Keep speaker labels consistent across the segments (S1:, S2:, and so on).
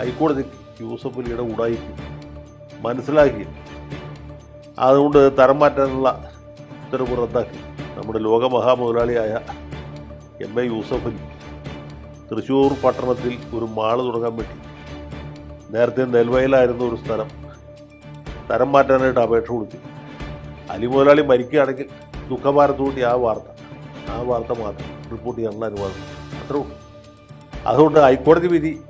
S1: ഹൈക്കോടതി യൂസഫ് അലിയുടെ ഉടായിപ്പ് മനസ്സിലാക്കി. അതുകൊണ്ട് തരം മാറ്റാനുള്ള ഉത്തരവ് റദ്ദാക്കി. നമ്മുടെ ലോക മഹാമുതലാളിയായ എം എ യൂസഫ് അലി തൃശ്ശൂർ പട്ടണത്തിൽ ഒരു മാൾ തുടങ്ങാൻ വേണ്ടി നേരത്തെ നെൽവയലായിരുന്ന ഒരു സ്ഥലം തരം മാറ്റാനായിട്ട് അപേക്ഷ കൊടുത്തു. അലി മുതലാളി മരിക്കുകയാണെങ്കിൽ ദുഃഖഭാരത്തോടെ ആ വാർത്ത ആ വാർത്ത മാത്രം റിപ്പോർട്ട് ചെയ്യാനുള്ള അനുവാദം. അത്രേ ഉള്ളൂ. അതുകൊണ്ട് ഹൈക്കോടതി വിധി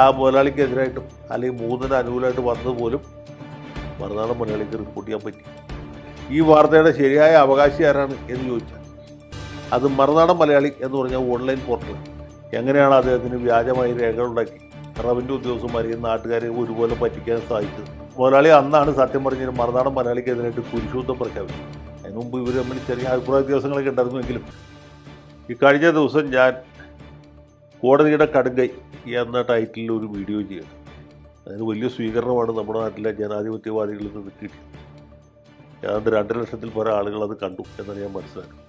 S1: ആ മുതലാളിക്കെതിരായിട്ടും അല്ലെങ്കിൽ മൂന്നിന് അനുകൂലമായിട്ട് വന്നത് പോലും മറുനാടൻ മലയാളിക്ക് റിപ്പോർട്ട് ചെയ്യാൻ പറ്റി. ഈ വാർത്തയുടെ ശരിയായ അവകാശി ആരാണ് എന്ന് ചോദിച്ചാൽ അത് മറുനാടൻ മലയാളി എന്ന് പറഞ്ഞ ഓൺലൈൻ പോർട്ടൽ എങ്ങനെയാണ് അദ്ദേഹത്തിന് വ്യാജമായി രേഖകളുണ്ടാക്കി റവന്യൂ ഉദ്യോഗസ്ഥന്മാരെയും നാട്ടുകാരെയും ഒരുപോലെ പറ്റിക്കാൻ സാധിച്ചത്? മുതലാളി അന്നാണ് സത്യം പറഞ്ഞത് മറുനാടൻ മലയാളിക്കെതിരായിട്ട് കുരിശുദ്ധം പ്രഖ്യാപിച്ചത്. അതിന് മുമ്പ് ഇവർ തമ്മിൽ ചെറിയ അഭിപ്രായ വ്യത്യാസങ്ങളൊക്കെ ഉണ്ടായിരുന്നുവെങ്കിലും ഈ കഴിഞ്ഞ ദിവസം ഞാൻ കോടതിയുടെ കടുങ്കൈ എന്ന ടൈറ്റിലിൽ ഒരു വീഡിയോ ചെയ്യണം. അതിന് വലിയ സ്വീകരണമാണ് നമ്മുടെ നാട്ടിലെ ജനാധിപത്യവാദികളിൽ നിന്ന് കിട്ടിയത്. ഏതാണ്ട് രണ്ട് ലക്ഷത്തിൽ പല ആളുകൾ അത് കണ്ടു എന്നാണ് ഞാൻ മനസ്സിലാക്കുന്നത്.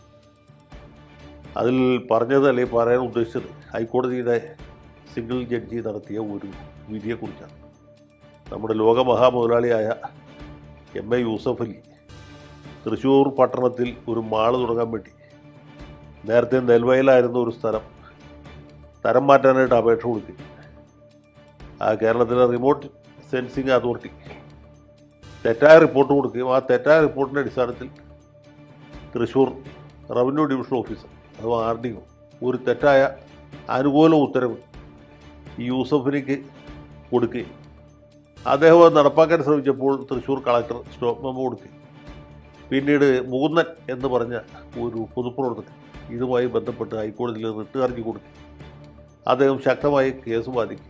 S1: അതിൽ പറഞ്ഞത് അല്ലെങ്കിൽ പറയാൻ ഉദ്ദേശിച്ചത് ഹൈക്കോടതിയുടെ സിംഗിൾ ജഡ്ജി നടത്തിയ ഒരു വിധിയെക്കുറിച്ചാണ് നമ്മുടെ ലോകമഹാമുതലാളിയായ എം എ യൂസഫ് അലി തൃശ്ശൂർ പട്ടണത്തിൽ ഒരു മാൾ തുടങ്ങാൻ വേണ്ടി നേരത്തെ നെൽവയലായിരുന്ന ഒരു സ്ഥലം തരം മാറ്റാനായിട്ട് അപേക്ഷ കൊടുക്കും. ആ കേരളത്തിലെ റിമോട്ട് സെൻസിങ് അതോറിറ്റി. തെറ്റായ റിപ്പോർട്ട് കൊടുക്കുകയും ആ തെറ്റായ റിപ്പോർട്ടിന്റെ അടിസ്ഥാനത്തിൽ തൃശ്ശൂർ റവന്യൂ ഡിവിഷൻ ഓഫീസർ അഥവാ ആർ ഡി ഒ ഒരു തെറ്റായ അനുകൂല ഉത്തരവ് ഈ യൂസഫിനിക്ക് കൊടുക്കുകയും അദ്ദേഹം അത് നടപ്പാക്കാൻ ശ്രമിച്ചപ്പോൾ തൃശ്ശൂർ കളക്ടർ സ്റ്റോപ്പ് മെമ്മോ കൊടുക്കുകയും പിന്നീട് മൂന്നൻ എന്ന് പറഞ്ഞ ഒരു പൊതുപ്രവർത്തകൻ ഇതുമായി ബന്ധപ്പെട്ട് ഹൈക്കോടതിയിൽ റിട്ട് ഹർജി കൊടുത്തു അദ്ദേഹം ശക്തമായി കേസ് ബാധിക്കും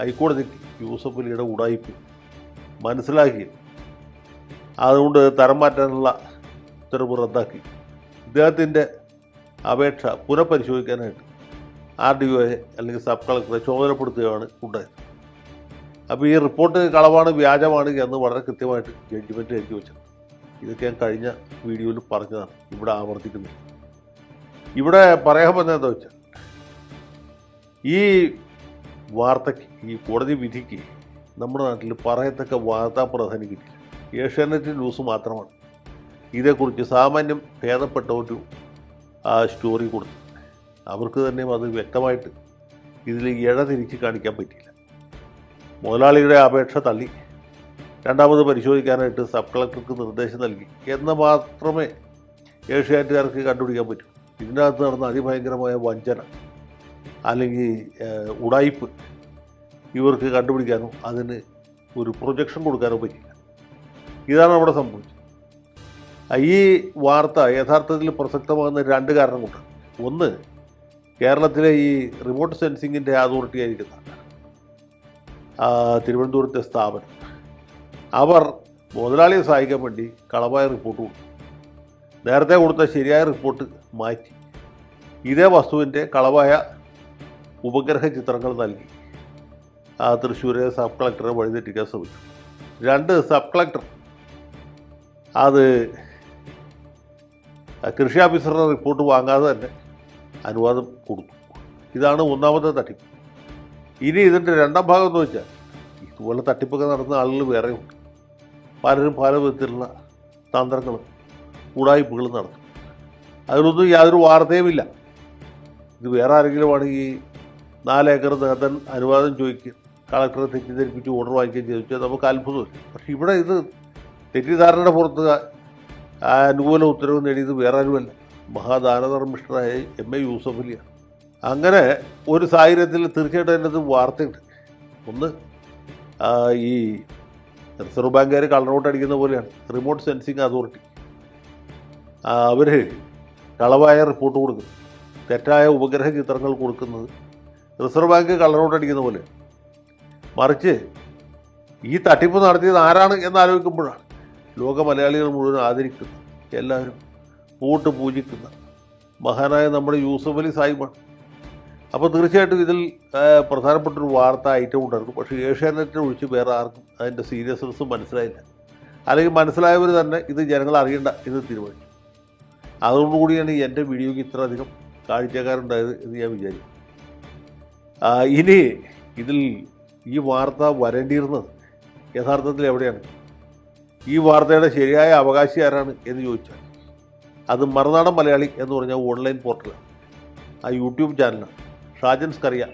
S1: ഹൈക്കോടതിക്ക് യൂസഫ് അലിയുടെ ഉടായിപ്പ് മനസ്സിലാക്കി. അതുകൊണ്ട് തരം മാറ്റാനുള്ള ഉത്തരവ് റദ്ദാക്കി. ഇദ്ദേഹത്തിന്റെ അപേക്ഷ പുനഃപരിശോധിക്കാനായിട്ട് ആർ ഡി ഒയെ അല്ലെങ്കിൽ സബ് കളക്ടറെ ചുമതലപ്പെടുത്തുകയാണ് ഉണ്ടായത്. അപ്പോൾ ഈ റിപ്പോർട്ട് കളവാണ് വ്യാജമാണ് എന്ന് വളരെ കൃത്യമായിട്ട് ജഡ്ജ്മെന്റ് എഴുതി വെച്ചത് ഇതൊക്കെ ഞാൻ കഴിഞ്ഞ വീഡിയോയിൽ പറഞ്ഞതാണ് ഇവിടെ ആവർത്തിക്കുന്നത്. ഇവിടെ പറയാൻ പറഞ്ഞതെന്താ വെച്ചാൽ ഈ വാർത്തയ്ക്ക് ഈ കോടതി വിധിക്ക് നമ്മുടെ നാട്ടിൽ പറയത്തക്ക വാർത്താ പ്രാധാന്യം കിട്ടില്ല ഏഷ്യാനെറ്റ് ന്യൂസ് മാത്രമാണ്. ഇതേക്കുറിച്ച് സാമാന്യം ഭേദപ്പെട്ട ഒരു ആ സ്റ്റോറി കൊടുത്തു. അവർക്ക് തന്നെ അത് വ്യക്തമായിട്ട് ഇതിൽ ഇഴ തിരിച്ച് കാണിക്കാൻ പറ്റിയില്ല. മുതലാളിയുടെ അപേക്ഷ തള്ളി. രണ്ടാമത് പരിശോധിക്കാനായിട്ട് സബ് കളക്ടർക്ക് നിർദ്ദേശം നൽകി. എന്ന് മാത്രമേ ഏഷ്യാനെറ്റുകാർക്ക് കണ്ടുപിടിക്കാൻ പറ്റൂ. ഇതിനകത്ത് നടന്ന അതിഭയങ്കരമായ വഞ്ചന. അല്ലെങ്കിൽ ഉടായ്പ് ഇവർക്ക് കണ്ടുപിടിക്കാനോ അതിന് ഒരു പ്രൊജക്ഷൻ കൊടുക്കാനോ പറ്റില്ല. ഇതാണ് അവിടെ സംഭവിച്ചത്. ഈ വാർത്ത യഥാർത്ഥത്തിൽ പ്രസക്തമാകുന്ന രണ്ട് കാരണം കൊണ്ട് ഒന്ന് കേരളത്തിലെ ഈ റിമോട്ട് സെൻസിങ്ങിന്റെ അതോറിറ്റി ആയിരിക്കുന്ന തിരുവനന്തപുരത്തെ സ്ഥാപനം. അവർ മുതലാളിയെ സഹായിക്കാൻ വേണ്ടി കളവായ റിപ്പോർട്ട് കൊടുത്തു. നേരത്തെ കൊടുത്ത ശരിയായ റിപ്പോർട്ട് മാറ്റി. ഇതേ വസ്തുവിന്റെ കളവായ ഉപഗ്രഹ ചിത്രങ്ങൾ നൽകി. ആ തൃശ്ശൂരെ സബ് കളക്ടറെ വഴിതെറ്റിക്കാൻ ശ്രമിച്ചു. രണ്ട് സബ് കളക്ടർ. അത് കൃഷി ഓഫീസറുടെ റിപ്പോർട്ട് വാങ്ങാതെ തന്നെ അനുവാദം കൊടുത്തു. ഇതാണ് ഒന്നാമത്തെ തട്ടിപ്പ്. ഇനി ഇതിന്റെ രണ്ടാം ഭാഗം എന്ന് വെച്ചാൽ ഇതുപോലെ തട്ടിപ്പൊക്കെ നടന്ന ആളുകൾ വേറെയുണ്ട് പലരും പല വിധത്തിലുള്ള തന്ത്രങ്ങളും ഉടായ്പകളും നടത്തും. അതിലൊന്നും യാതൊരു വാർത്തയുമില്ല. ഇത് വേറെ ആരെങ്കിലും ആണെങ്കിൽ നാലേക്കർ നേതൻ അനുവാദം ചോദിക്കുക കളക്ടറെ തെറ്റിദ്ധരിപ്പിച്ച് ഓർഡർ വാങ്ങിക്കുകയും ചെയ്തു. നമുക്ക് അത്ഭുതമില്ല. പക്ഷേ ഇവിടെ ഇത് തെറ്റിദ്ധാരണയുടെ പുറത്ത് അനുകൂല ഉത്തരവ് നേടിയത് വേറെ ആരുമല്ല. മഹാദാനധർമ്മിഷ്ഠനായ എം എ യൂസഫലിയാണ് അങ്ങനെ ഒരു സാഹചര്യത്തിൽ തീർച്ചയായിട്ടും അതിനകത്ത് വാർത്തയുണ്ട്. ഒന്ന് ഈ റിസർവ് ബാങ്കുകാർ കളറൗട്ട് അടിക്കുന്ന പോലെയാണ്. Remote sensing authority. അവർ കളവായ റിപ്പോർട്ട് കൊടുക്കുന്നു. തെറ്റായ ഉപഗ്രഹ ചിത്രങ്ങൾ കൊടുക്കുന്നത്. റിസർവ് ബാങ്ക് കള്ളറോട്ട് അടിക്കുന്ന പോലെ. മറിച്ച് ഈ തട്ടിപ്പ് നടത്തിയത് ആരാണ് എന്നാലോചിക്കുമ്പോഴാണ് ലോക മലയാളികൾ മുഴുവൻ ആദരിക്കുന്നത് എല്ലാവരും പൂട്ട് പൂജിക്കുന്ന മഹാനായ നമ്മുടെ യൂസഫ് അലി സാഹിബാണ്. അപ്പോൾ തീർച്ചയായിട്ടും ഇതിൽ പ്രധാനപ്പെട്ടൊരു വാർത്ത ഐറ്റം ഉണ്ടായിരുന്നു. പക്ഷേ ഏഷ്യാനെറ്റിനെ ഒഴിച്ച് വേറെ ആർക്കും അതിന്റെ സീരിയസ്നെസ് മനസ്സിലായില്ല. അല്ലെങ്കിൽ മനസ്സിലായവർ തന്നെ ഇത് ജനങ്ങൾ അറിയണ്ട എന്ന് തീരുമാനിച്ചു. അതുകൊണ്ടുകൂടിയാണ് എന്റെ വീഡിയോയ്ക്ക് ഇത്രയധികം കാഴ്ചക്കാരുണ്ടായത് എന്ന് ഞാൻ വിചാരിക്കും ആ, ഇനി ഇതിൽ ഈ വാർത്ത വരേണ്ടിയിരുന്നത് യഥാർത്ഥത്തിൽ എവിടെയാണ്? ഈ വാർത്തയുടെ ശരിയായ അവകാശി ആരാണ് എന്ന് ചോദിച്ചാൽ അത് മറുനാടൻ മലയാളി എന്ന് പറഞ്ഞ ഓൺലൈൻ പോർട്ടലാണ് ആ യൂട്യൂബ് ചാനലാണ് ഷാജൻ സ്കറിയ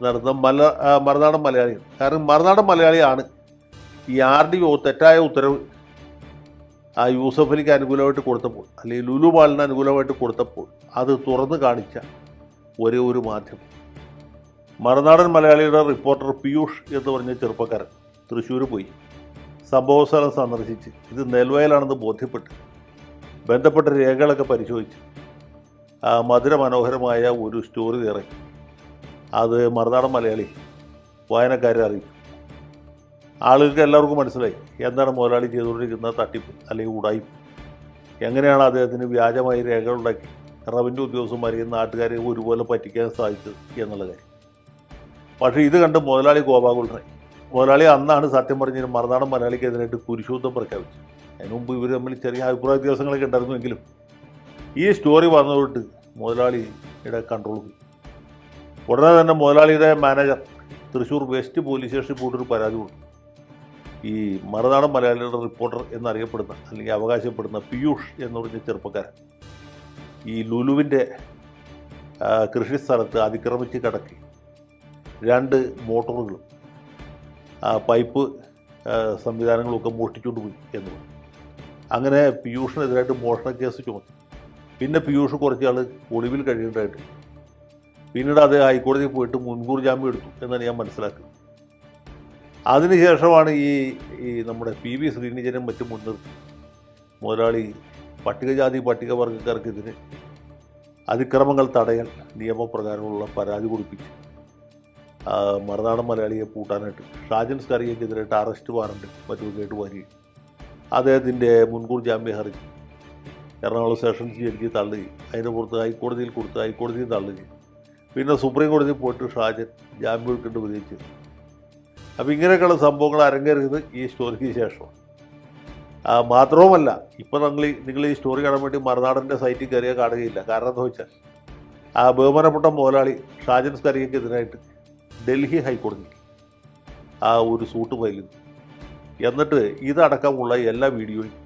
S1: നടത്തുന്ന മല മറുനാടൻ മലയാളിയാണ്. കാരണം മറുനാടൻ മലയാളിയാണ് ഈ ആർ ഡി ഒ തെറ്റായ ഉത്തരവ് ആ യൂസഫ് അലിക്ക് അനുകൂലമായിട്ട് കൊടുത്തപ്പോൾ അല്ലെങ്കിൽ ലുലു മാളിന് അനുകൂലമായിട്ട് കൊടുത്തപ്പോൾ അത് തുറന്നു കാണിച്ച ഒരേ ഒരു മാധ്യമം. മറുനാടൻ മലയാളിയുടെ റിപ്പോർട്ടർ പീയൂഷ് എന്ന് പറഞ്ഞ ചെറുപ്പക്കാരൻ തൃശ്ശൂർ പോയി. സംഭവസ്ഥലം സന്ദർശിച്ച്. ഇത് നെൽവയലാണെന്ന് ബോധ്യപ്പെട്ട് ബന്ധപ്പെട്ട രേഖകളൊക്കെ പരിശോധിച്ച് മധുര മനോഹരമായ ഒരു സ്റ്റോറി ഇറങ്ങി. അത് മറുനാടൻ മലയാളി വായനക്കാരെ അറിയിച്ചു. ആളുകൾക്ക് എല്ലാവർക്കും മനസ്സിലായി എന്താണ് മുതലാളി ചെയ്തുകൊണ്ടിരിക്കുന്ന തട്ടിപ്പ് അല്ലെങ്കിൽ ഉടായ്പ്. എങ്ങനെയാണ് അദ്ദേഹത്തിന് വ്യാജമായി രേഖകളുണ്ടാക്കി റവന്യൂ ഉദ്യോഗസ്ഥന്മാരെയും നാട്ടുകാരെയും ഒരുപോലെ പറ്റിക്കാൻ സാധിച്ചത് എന്നുള്ള കാര്യം. പക്ഷേ ഇത് കണ്ട് മുതലാളി കോപാകുലനായി മുതലാളി അന്നാണ് സത്യം പറഞ്ഞതിന് മറുനാടൻ മലയാളിക്കെതിരായിട്ട് കുരിശുദ്ധം പ്രഖ്യാപിച്ചു അതിനു മുമ്പ് ഇവർ തമ്മിൽ ചെറിയ അഭിപ്രായ വ്യത്യാസങ്ങളൊക്കെ ഉണ്ടായിരുന്നുവെങ്കിലും ഈ സ്റ്റോറി വന്നതുകൊണ്ട് മുതലാളിയുടെ കൺട്രോൾ പോയി. ഉടനെ തന്നെ മുതലാളിയുടെ മാനേജർ തൃശ്ശൂർ വെസ്റ്റ് പോലീസ് സ്റ്റേഷനിൽ പോയിട്ടൊരു പരാതി കൊടുത്തു. ഈ മറുനാടൻ മലയാളിയുടെ റിപ്പോർട്ടർ എന്നറിയപ്പെടുന്ന അല്ലെങ്കിൽ അവകാശപ്പെടുന്ന പീയൂഷ് എന്ന് പറഞ്ഞ ചെറുപ്പക്കാരൻ ഈ ലുലുവിന്റെ കൃഷി സ്ഥലത്ത് അതിക്രമിച്ച് കിടക്കി. രണ്ട് മോട്ടോറുകളും പൈപ്പ് സംവിധാനങ്ങളൊക്കെ മോഷ്ടിച്ചുകൊണ്ട് പോയി എന്ന് പറഞ്ഞു. അങ്ങനെ പീയൂഷിനെതിരായിട്ട് മോഷണ കേസ് ചുമത്തി. പിന്നെ പീയൂഷ് കുറച്ച് ആൾ ഒളിവിൽ കഴിയേണ്ടതായിട്ട്. പിന്നീട് അത് ഹൈക്കോടതിയിൽ പോയിട്ട് മുൻകൂർ ജാമ്യം എടുത്തു എന്നാണ് ഞാൻ മനസ്സിലാക്കുന്നത്. അതിനുശേഷമാണ് ഈ ഈ നമ്മുടെ പി വി ശ്രീനിജനും മറ്റും മുൻനിർത്തി മുതലാളി പട്ടികജാതി പട്ടികവർഗക്കാർക്കെതിരെ അതിക്രമങ്ങൾ തടയാൻ നിയമപ്രകാരമുള്ള പരാതി കൊടുപ്പിച്ച് മറുനാടൻ മലയാളിയെ പൂട്ടാനായിട്ട്. ഷാജൻ സ്കറിയക്കെതിരായിട്ട് അറസ്റ്റ് വാറണ്ട് മറ്റൊരു കേട്ട് വരികയും അദ്ദേഹത്തിന്റെ മുൻകൂർ ജാമ്യ ഹർജി. എറണാകുളം സെഷൻസ് ജഡ്ജി തള്ളുകയും അതിന്റെ പുറത്ത് ഹൈക്കോടതിയിൽ കൊടുത്ത് ഹൈക്കോടതിയിൽ തള്ളുകയും. പിന്നെ സുപ്രീം കോടതി പോയിട്ട് ഷാജൻ ജാമ്യം എടുക്കേണ്ട വിജയിച്ചു അപ്പോൾ ഇങ്ങനെയൊക്കെയുള്ള സംഭവങ്ങൾ അരങ്ങേറിയത് ഈ സ്റ്റോറിക്ക് ശേഷം മാത്രവുമല്ല ഇപ്പോൾ നിങ്ങൾ നിങ്ങൾ ഈ സ്റ്റോറി കാണാൻ വേണ്ടി മറുനാടന്റെ സൈറ്റിൽ കയറിയാൽ കാണുകയില്ല. കാരണം എന്താ വെച്ചാൽ ആ ബഹുമാനപ്പെട്ട മുതലാളി ഷാജൻ സ്കറിയക്കെതിരായിട്ട് ഡൽഹി ഹൈക്കോടതി ആ ഒരു സൂട്ട് ചെയ്തു എന്നിട്ട് ഇതടക്കമുള്ള എല്ലാ വീഡിയോയും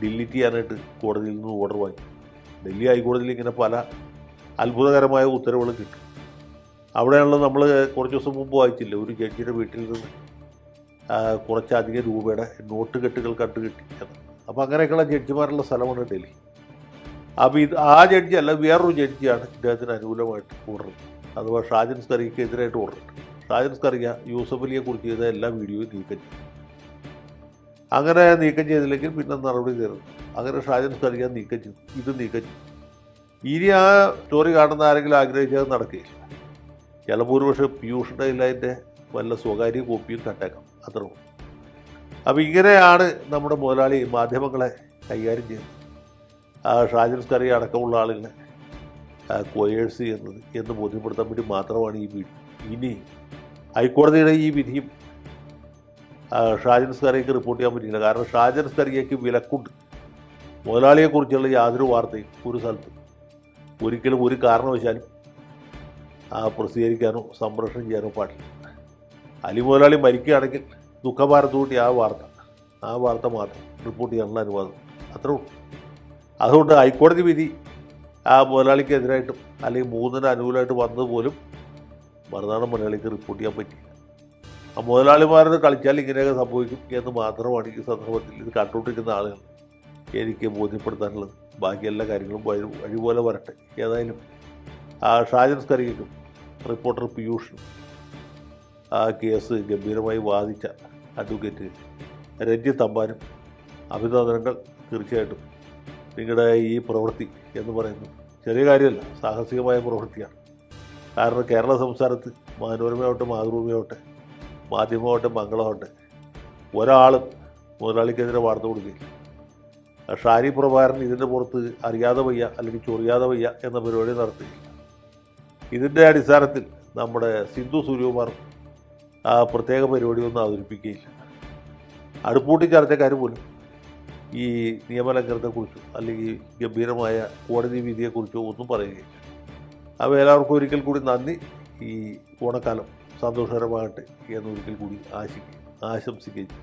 S1: ഡിലീറ്റ് ചെയ്യാനായിട്ട് കോടതിയിൽ നിന്ന് ഓർഡർ വാങ്ങി. ഡൽഹി ഹൈക്കോടതിയിൽ ഇങ്ങനെ പല അത്ഭുതകരമായ ഉത്തരവുകൾ കിട്ടും. അവിടെയാണല്ലോ നമ്മൾ കുറച്ച് ദിവസം മുമ്പ് വായിച്ചില്ലേ ഒരു ജഡ്ജിയുടെ വീട്ടിൽ നിന്ന് കുറച്ചധികം രൂപയുടെ നോട്ട് കെട്ടുകൾ കണ്ടു കിട്ടി. അപ്പോൾ അങ്ങനെയൊക്കെയുള്ള ജഡ്ജിമാരുള്ള സ്ഥലമാണ് ഡൽഹി. അപ്പോൾ ഇത് ആ ജഡ്ജി അല്ല വേറൊരു ജഡ്ജിയാണ് ഇദ്ദേഹത്തിന് അനുകൂലമായിട്ട് ഓർഡർ അഥവാ ഷാജൻ സ്കറിക്ക് എതിരായിട്ട് ഓർഡർ ഷാജൻ സ്കറിയ യൂസഫ് അലിയെ കുറിച്ച് ചെയ്ത എല്ലാ വീഡിയോയും നീക്കം ചെയ്തു. അങ്ങനെ നീക്കം ചെയ്തില്ലെങ്കിൽ പിന്നെ നടപടി കയറും അങ്ങനെ ഷാജൻ സ്കറിയ നീക്കം ചെയ്തു. ഇത് നീക്കം ചെയ്തു. ഇനി ആ സ്റ്റോറി കാണുന്ന ആരെങ്കിലും ആഗ്രഹിച്ചത് നടക്കുകയില്ല. ഒരുപക്ഷെ പീയൂഷിന്റെ അതിന്റെ വല്ല സ്വകാര്യ കോപ്പിയും കട്ടേക്കാം അത്ര അപ്പോൾ ഇങ്ങനെയാണ് നമ്മുടെ മുതലാളി മാധ്യമങ്ങളെ കൈകാര്യം ചെയ്യുന്നത്. ആ ഷാജൻ സ്കറി അടക്കമുള്ള ആളുകളെ കൊയേഴ്സ് ചെയ്യുന്നത് എന്ന് ബോധ്യപ്പെടുത്താൻ വേണ്ടി മാത്രമാണ് ഈ ഇനി ഹൈക്കോടതിയുടെ ഈ വിധിയും ഷാജൻ സ്കറിയക്ക് റിപ്പോർട്ട് ചെയ്യാൻ പറ്റില്ല കാരണം ഷാജൻ സ്കറിയക്ക് വിലക്കുണ്ട്. മുതലാളിയെക്കുറിച്ചുള്ള യാതൊരു വാർത്തയും ഒരു സ്ഥലത്ത് ഒരിക്കലും ഒരു കാരണവശാലും പ്രസിദ്ധീകരിക്കാനോ സംപ്രേഷണം ചെയ്യാനോ പാടില്ല. അലി മുതലാളി മരിക്കുകയാണെങ്കിൽ ദുഃഖഭാരത്തോട്ടി ആ വാർത്ത ആ വാർത്ത മാത്രം റിപ്പോർട്ട് ചെയ്യാനുള്ള അനുവാദം. അത്രേ ഉള്ളൂ. അതുകൊണ്ട് ഹൈക്കോടതി വിധി ആ മുതലാളിക്കെതിരായിട്ടും അല്ലെങ്കിൽ മൂന്നിന് അനുകൂലമായിട്ട് വന്നത് പോലും മറുനാടൻ മലയാളിക്ക് റിപ്പോർട്ട് ചെയ്യാൻ പറ്റില്ല ആ മുതലാളിമാരോട് കളിച്ചാൽ ഇങ്ങനെയൊക്കെ സംഭവിക്കും എന്ന് മാത്രമാണ് ഈ സന്ദർഭത്തിൽ ഇത് കണ്ടുകൊണ്ടിരിക്കുന്ന ആളുകൾ എനിക്ക് ബോധ്യപ്പെടുത്താനുള്ളത്. ബാക്കി എല്ലാ കാര്യങ്ങളും വഴി വഴിപോലെ വരട്ടെ. ഏതായാലും ആ ഷാജൻ സ്കറിക്കും റിപ്പോർട്ടർ പീയൂഷും ആ കേസ് ഗംഭീരമായി വാദിച്ച അഡ്വക്കേറ്റ് രഞ്ജിത്ത് അമ്പാനും അഭിനന്ദനങ്ങൾ തീർച്ചയായിട്ടും. നിങ്ങളുടെ ഈ പ്രവൃത്തി എന്ന് പറയുന്നത് ചെറിയ കാര്യമല്ല സാഹസികമായ പ്രവൃത്തിയാണ്. കാരണം കേരള സംസ്ഥാനത്ത് മനോരമയാവട്ടെ മാതൃഭൂമിയാവട്ടെ മാധ്യമമാവട്ടെ മംഗളമാവട്ടെ ഒരാളും മുതലാളിക്കെതിരെ വാർത്ത കൊടുക്കുകയില്ല. ഷാരി പ്രഭാകരൻ ഇതിന്റെ പുറത്ത് അറിയാതെ വയ്യ അല്ലെങ്കിൽ ചൊറിയാതെ വയ്യ എന്ന പരിപാടി നടത്തുകയില്ല. ഇതിന്റെ അടിസ്ഥാനത്തിൽ നമ്മുടെ സിന്ധു സൂര്യകുമാർ ആ പ്രത്യേക പരിപാടിയൊന്നും അവതരിപ്പിക്കുകയില്ല. അടുപ്പൂട്ടി ചർച്ചക്കാർ പോലും ഈ നിയമലംഘനത്തെക്കുറിച്ചോ അല്ലെങ്കിൽ ഗംഭീരമായ കോടതി വിധിയെക്കുറിച്ചോ ഒന്നും പറയുകയില്ല അപ്പോൾ എല്ലാവർക്കും ഒരിക്കൽ കൂടി നന്ദി ഈ ഓണക്കാലം സന്തോഷകരമാകട്ടെ എന്നൊരിക്കൽ കൂടി ആശിക്കുകയും ആശംസിക്കുകയും.